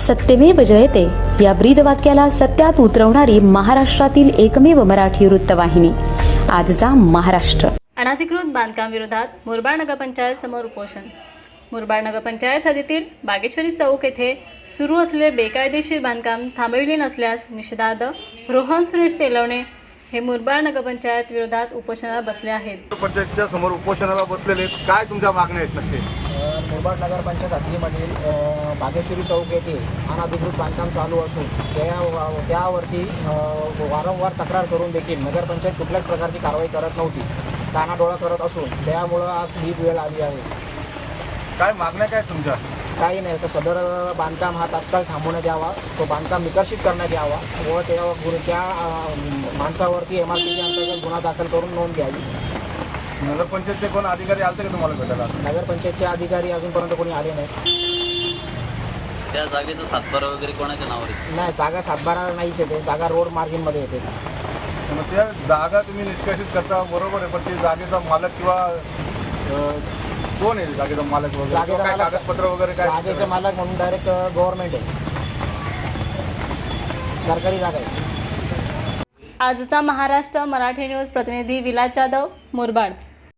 सत्यमेव जयते. या ब्रीदवाक्याला सत्यात उतरवणारी महाराष्ट्रातील एकमेव मराठी वृत्तवाहिनी. आजचा महाराष्ट्र. अनधिकृत बांधकाम विरोधात मुरबाड नगरपंचायत समोर उपोषण. मुरबाड नगरपंचायत हद्दीतील बागेश्वरी चौक येथे सुरू असलेले बेकायदेशीर बांधकाम थांबविले नसल्यास निषेधार्थ रोहन सुरेश तेलवणे हे मुरबाड नगरपंचायत विरोधात उपोषणाला बसले आहेत. पंचायतच्या समोर उपोषणाला बसलेले. काय तुमच्या मागण्या आहेत नक्की? मुरबाड नगरपंचायत हद्दीमधील बागेश्वरी चौक येथे अनधिकृत बांधकाम चालू असून त्या त्यावरती वारंवार तक्रार करून देखील नगरपंचायत कुठल्याच प्रकारची कारवाई करत नव्हती. कानाडोळा करत असून त्यामुळं आज ही वेळ आली आहे. काय मागण्या काय तुमच्या? काही नाही तर सदर बांधकाम हा तात्काळ थांबवण्यात यावा तो बांधकाम विकसित करण्यात यावा व त्या त्या माणसावरती एम आर सीच्या अंतर्गत गुन्हा दाखल करून नोंद घ्यावी. नगरपंचायतचे कोण अधिकारी आलते का तुम्हाला भेटायला? नगरपंचायतचे अधिकारी अजूनपर्यंत कोणी आले नाही. त्या जागेचा सातबारा वगैरे कोणाच्या नावावर आहे? नाही जागा सातबारा नाहीच येते जागा रोड मार्जिनमध्ये येते. मग त्या जागा तुम्ही निष्कासित करता बरोबर आहे पण ते जागेचा मालक किंवा अं, कोण आहे जागेचा मालक वगैरे? जागेचा किंवा काय मालक- कागदपत्र वगैरे काय? जागेचे मालक म्हणून डायरेक्ट गव्हर्नमेंट आहे. सरकारी जागा आहे. आजचा महाराष्ट्र मराठी न्यूज प्रतिनिधी विलास जाधव मुरबाड.